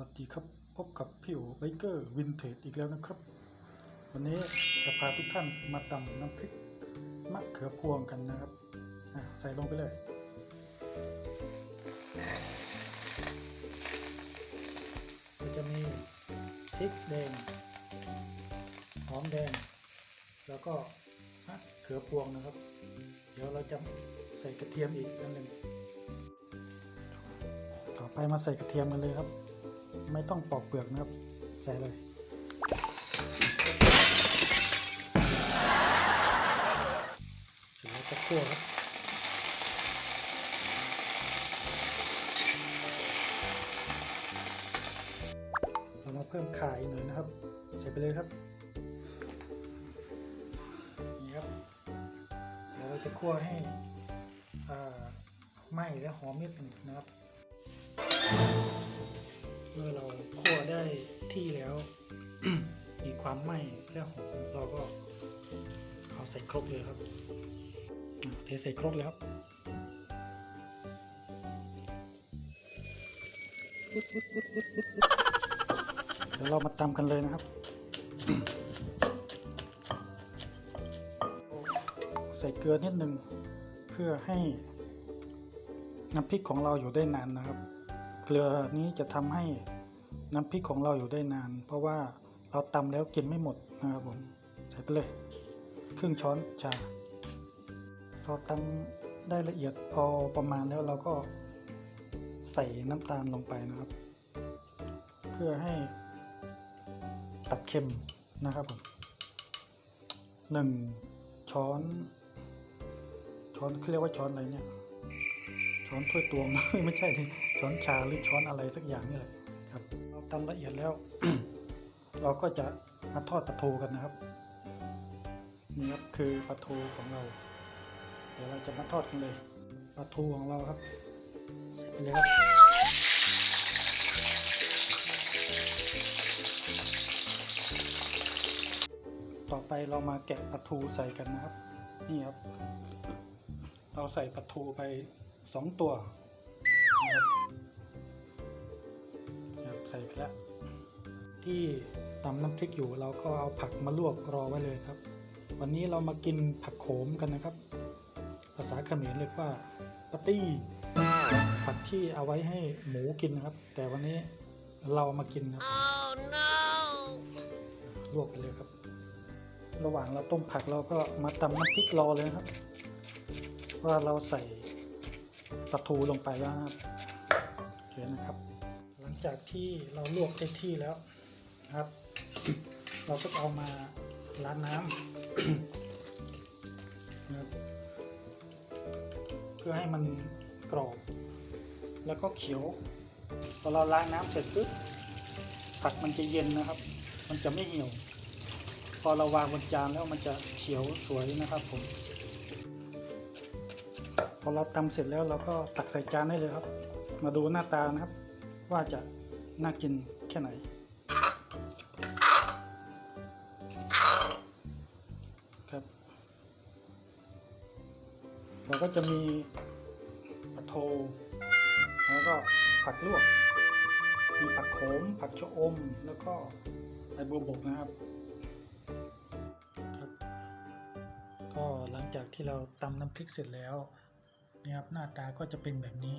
วัสดีครับ พบกับพี่โอไบเกอร์วินเทจอีกแล้วนะครับ วันนี้จะพาทุกท่านมาตำน้ำพริกมะเขือพวงกันนะครับใส่ลงไปเลยก็จะมีพริกแดงหอมแดง แล้วก็มะเขือพวงนะครับ เดี๋ยวเราจะใส่กระเทียมอีกอันหนึ่งต่อไปมาใส่กระเทียมกันเลยครับ ไม่ต้องปอกเปลือกนะครับ ใส่เลยเสร็จแล้วก็คั่วครับเรามาเพิ่มข่าอีกหน่อยนะครับ ใส่ไปเลยครับนี่ครับเดี๋ยวเราจะคั่วให้ไหม้และหอมนิดหนึงนะครับ ได้ที่แล้ว มีความไหม้และหอมเราก็เอาใส่ครกเลยครับเทใส่ครกเลยครับเดี๋ยวเรามาตำกันเลยนะครับ ใส่เกลือนิดนึงเพื่อให้น้ำพริกของเราอยู่ได้นานนะครับ เกลือนี้จะทำให้ น้ำพริกของเราอยู่ได้นาน เพราะว่าเราตำแล้วกินไม่หมดนะครับผมใส่ไปเลย ครึ่งช้อนชาเราตำได้ละเอียดพอประมาณแล้วเราก็ใส่น้ำตาลลงไปนะครับ เพื่อให้ตัดเค็มนะครับผมหนึ่งช้อนช้อนเขาเรียกว่าช้อนอะไรเนี่ย ช้อนถ้วยตวงไม่ใช่ช้อนชาหรือช้อนอะไรสักอย่างนี่แหละ ครับเราตำละเอียดแล้ว เราก็จะมาทอดปลาทูกันนะครับนี่ครับคือปลาทูของเรา เดี๋ยวเราจะมาทอดกันเลยปลาทูของเราครับใส่ไปเลยครับต่อไปเรามาแกะปลาทูใส่กันนะครับ นี่ครับ เราใส่ปลาทูไปสองตัวนะครับ ใส่ไปแล้วที่ตำน้ำพริกอยู่เราก็เอาผักมาลวกรอไว้เลยครับ วันนี้เรามากินผักโขมกันนะครับ ภาษาเขมรเรียกว่าปาตี้ผักที่เอาไว้ให้หมูกินนะครับ แต่วันนี้เรามากินครับลวกไปเลยครับ ระหว่างเราต้มผักเราก็มาตำน้ำพริกรอเลยครับ ว่าเราใส่ปลาทูลงไปแล้วครับโอเคนะครับ จากที่เราลวกได้ที่แล้วนะครับ เราก็เอามาล้างน้ำนะครับเพื่อให้มันกรอบ แล้วก็เขียวพอเราล้างน้ำเสร็จปุ๊บผักมันจะเย็นนะครับ มันจะไม่เหี่ยว พอเราวางบนจานแล้วมันจะเขียวสวยนะครับผม พอเราตำเสร็จแล้วเราก็ตักใส่จานได้เลยครับ มาดูหน้าตานะครับ ว่าจะน่ากินแค่ไหน ครับ เราก็จะมีปลาโท แล้วก็ผักลวก มีผักโขม ผักชะอม แล้วก็ใบบัวบกนะครับครับ ก็หลังจากที่เราตำน้ำพริกเสร็จแล้วนี่ครับหน้าตาก็จะเป็นแบบนี้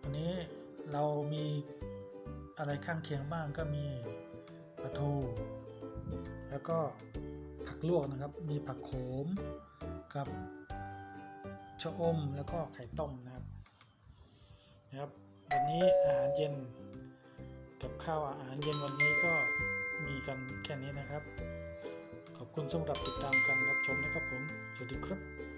วันนี้ เรามีอะไรข้างเคียงบ้างก็มีปลาทูแล้วก็ผักลวกนะครับ มีผักโขมกับชะอมแล้วก็ไข่ต้มนะครับนะครับวันนี้อาหารเย็นกับข้าวอาหารเย็นวันนี้ก็มีกันแค่นี้นะครับ ขอบคุณสำหรับติดตามการรับชมนะครับผม สวัสดีครับ